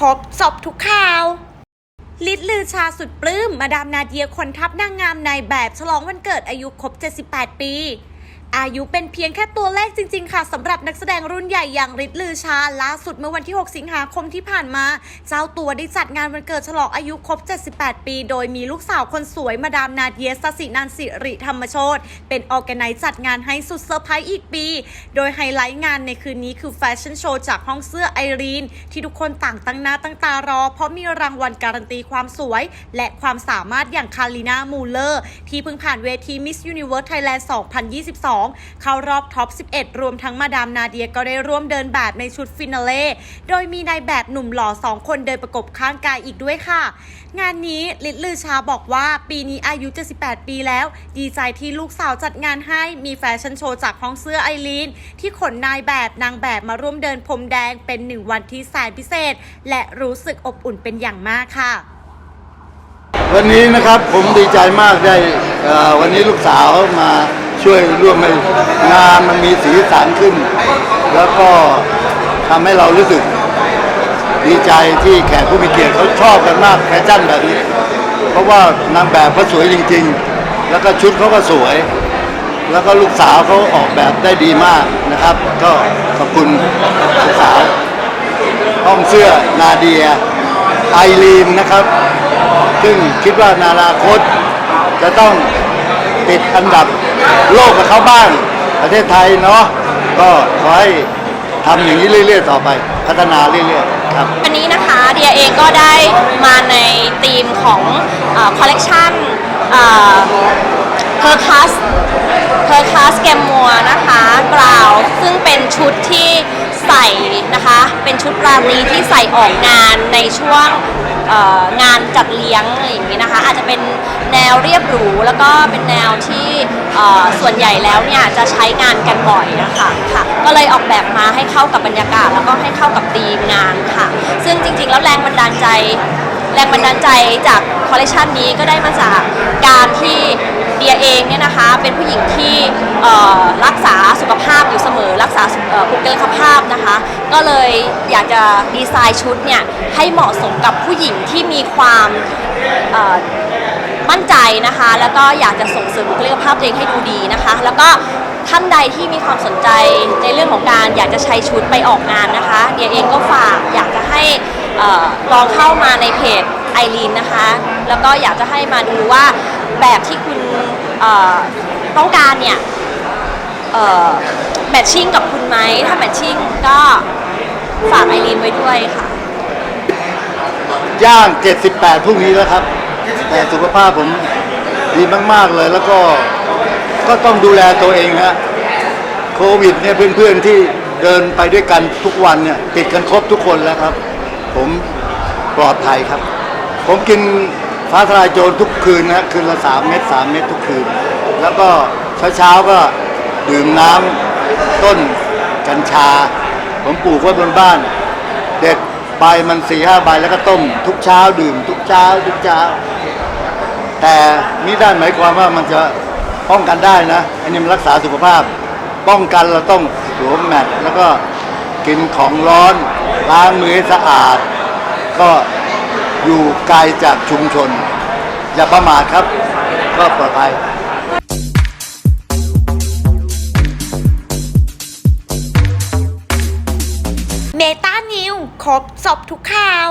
ครบสอบทุกข่าว ลิศลือชาสุดปลื้ม มาดามนาเดียคนทัพนางงามในแบบฉลองวันเกิดอายุครบ 78 ปี อายุเป็นเพียงแค่ตัวเลขจริง ๆ ค่ะสำหรับนักแสดงรุ่นใหญ่อย่างฤทธิ์ลือชา ล่าสุดเมื่อวันที่ 6 สิงหาคมที่ผ่านมา เจ้าตัวได้จัดงานวันเกิดฉลองอายุครบ 78 ปี โดยมีลูกสาวคนสวยมาดามนาเดียสสินันสิริธรรมโชตเป็นออแกไนซ์จัดงานให้สุดเซอร์ไพรส์อีกปี โดยไฮไลท์งานในคืนนี้คือแฟชั่นโชว์จากห้องเสื้อไอรีน ที่ทุกคนต่างตั้งหน้าตั้งตารอ เพราะมีรางวัลการันตีความสวย และความสามารถอย่างคาริน่ามูเลอร์ที่เพิ่งผ่านเวที Miss Universe Thailand 2022เข้ารอบท็อป 11 รวมทั้งมาดามนาเดียก็ได้ร่วมเดินแบบในชุดฟินาเล่โดยมีนายแบบหนุ่มหล่อ 2 คนเดินประกบข้างกายอีกด้วยค่ะ งานนี้ลิศลือชาบอกว่าปีนี้อายุ 78 ปีแล้ว ดีใจที่ลูกสาวจัดงานให้มีแฟชั่นโชว์จากห้องเสื้อไอรีนที่ขนนายแบบนางแบบมาร่วมเดินพรมแดงเป็นหนึ่งวันที่แสนพิเศษ และรู้สึกอบอุ่นเป็นอย่างมากค่ะ วันนี้นะครับผมดีใจมากได้วันนี้ลูกสาวมา ช่วยร่วมให้งานมันมีสีสันขึ้น แล้วก็ทำให้เรารู้สึกดีใจที่แขกผู้มีเกียรติเขาชอบกันมากแฟชั่นแบบนี้ เพราะว่านางแบบเขาสวยจริง ๆ แล้วก็ชุดเขาก็สวย แล้วก็ลูกสาวเขาออกแบบได้ดีมากนะครับ ก็ขอบคุณลูกสาวห้องเสื้อนาเดียไอรีนนะครับ ซึ่งคิดว่านานาคตจะต้องติดอันดับ โลกกับเขาบ้าง ประเทศไทยเนาะก็ขอให้ทำอย่างนี้เรื่อย ๆ ต่อไป พัฒนาเรื่อยๆครับ วันนี้นะคะเดียเองก็ได้มาในธีมของคอลเลกชันเพอร์คัสเพอร์คัสแกมมัวนะคะกล่าว ซึ่งเป็นชุดที่ ใส่นะคะ เป็นชุดราตรีที่ใส่ออกงานในช่วงเอ่องานจัดเลี้ยงอะไรอย่างนี้นะคะ อาจจะเป็นแนวเรียบหรูแล้วก็เป็นแนวที่เอ่อส่วนใหญ่แล้วเนี่ยจะใช้งานกันบ่อยนะคะค่ะ ก็เลยออกแบบมาให้เข้ากับบรรยากาศ แล้วก็ให้เข้ากับธีมงานค่ะ ซึ่งจริงๆแล้วแรงบันดาลใจ แรงบันดาลใจจากคอลเลคชันนี้ก็ได้มาจากการที่ เดียเองเนี่ยนะคะเป็นผู้หญิงที่รักษาสุขภาพอยู่เสมอ รักษาสุขเอ่อบุคลิกภาพนะคะ ก็เลยอยากจะดีไซน์ชุดเนี่ยให้เหมาะสมกับผู้หญิงที่มีความมั่นใจนะคะ แล้วก็อยากจะส่งเสริมบุคลิกภาพตัวเองให้ดูดีนะคะ แล้วก็ท่านใดที่มีความสนใจในเรื่องของการอยากจะใช้ชุดไปออกงานนะคะเดียเองก็ฝากอยากจะให้ลองเข้ามาในเพจไอรีนนะคะ แล้วก็อยากจะให้มาดูว่าแบบที่คุณ เอ่อต้องการเนี่ยแมทชิ่งกับคุณไหมถ้าแมทชิ่งก็ฝากไอรีนไว้ด้วยค่ะ ย่าง 78พรุ่งนี้แล้วครับ แต่สุขภาพผมดีมาก ๆ เลยแล้วก็ก็ต้องดูแลตัวเองฮะโควิดเนี่ยเพื่อน ๆ ที่เดินไปด้วยกันทุกวันเนี่ยติดกันครบทุกคนแล้วครับ ผมปลอดภัยครับ ผมกิน ฟ้าทลายโจรทุกคืนนะฮะคืนละสามเม็ดสามเม็ดทุกคืน แล้วก็เช้าๆก็ดื่มน้ำต้นกัญชา ผมปลูกไว้บนบ้าน เด็ดใบมันสี่ห้าใบแล้วก็ต้ม ทุกเช้าดื่ม ทุกเช้าทุกเช้า แต่นี่ด้านหมายความว่ามันจะป้องกันได้นะอันนี้มันรักษาสุขภาพ ป้องกันเราต้องสวมแมทแล้วก็กินของร้อนล้างมือให้สะอาด ก็ อยู่ไกลจากชุมชน อย่าประมาทครับ ก็ปลอดภัยเมตานิวครบสอบทุกข่าว